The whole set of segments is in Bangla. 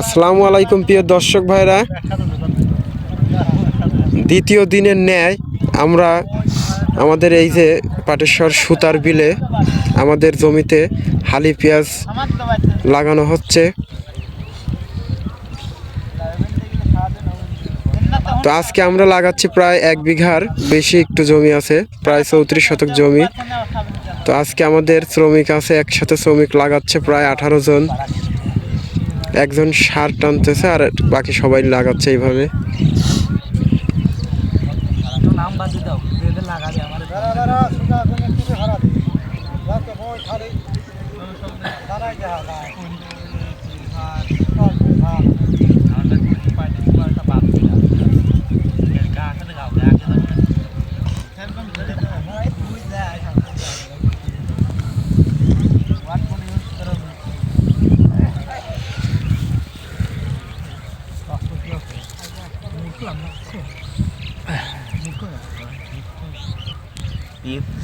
আসসালামু আলাইকুম প্রিয় দর্শক ভাইরা। দ্বিতীয় দিনের ন্যায় আমরা আমাদের এই যে পাটেশ্বর সুতার বিলে আমাদের জমিতে হালি পেঁয়াজ লাগানো হচ্ছে। তো আজকে আমরা লাগাচ্ছি প্রায় এক বিঘার বেশি একটু জমি আছে, প্রায় চৌত্রিশ শতক জমি। তো আজকে আমাদের শ্রমিক আছে, একসাথে শ্রমিক লাগাচ্ছে প্রায় আঠারো জন। একজন সার টানতেছে আর বাকি সবাই লাগাচ্ছে এইভাবে। নাম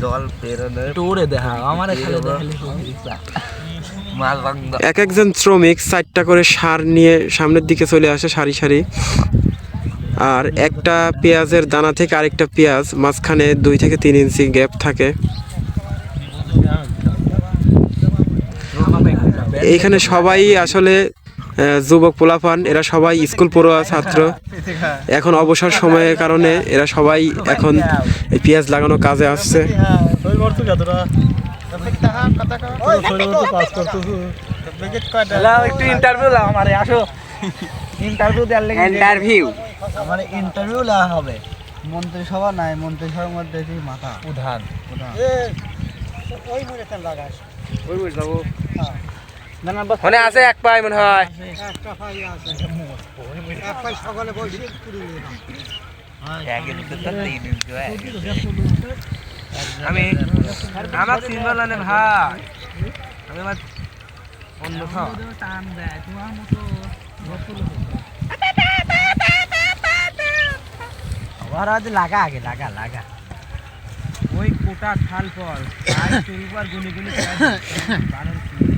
জল টোরে দেখা আমার খালি দেখালি এক একজন শ্রমিক চারটা করে সার নিয়ে সামনের দিকে চলে আসে সারি সারি। আর একটা পেঁয়াজের দানা থেকে আরেকটা পেঁয়াজ মাঝখানে দুই থেকে তিন ইঞ্চি গ্যাপ থাকে। এইখানে সবাই আসলে যুবক পোলাপান এরা সবাই স্কুল পড়ুয়া ছাত্র। এখন অবসর সময়ের কারণে এরা সবাই এখন এই পেঁয়াজ লাগানো কাজে আসছে। একটু ইন্টারভিউ লাও আমারে আসো। ইন্টারভিউ দেওয়ার লেগে ইন্টারভিউ আমার ইন্টারভিউ লাও হবে। মন্ত্রিসভা নাই মন্ত্রিসভার মধ্যে মাথা? উধান। ওই মরে লাগাস। ওই যাব বাস মনে আছে এক পাই মনে হয়? আমি আমার চিনবো না ভাই। আমি আমার অন্য টান দেয় তোমার মতো আবার আজ লাগা আগে লাগা লাগা। ওই কোটা খাল পর। চুরি পর গুনি গুনি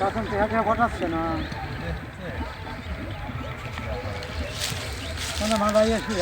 তখন তো একে পটাচ্ছে না। মানে মাদাই আসি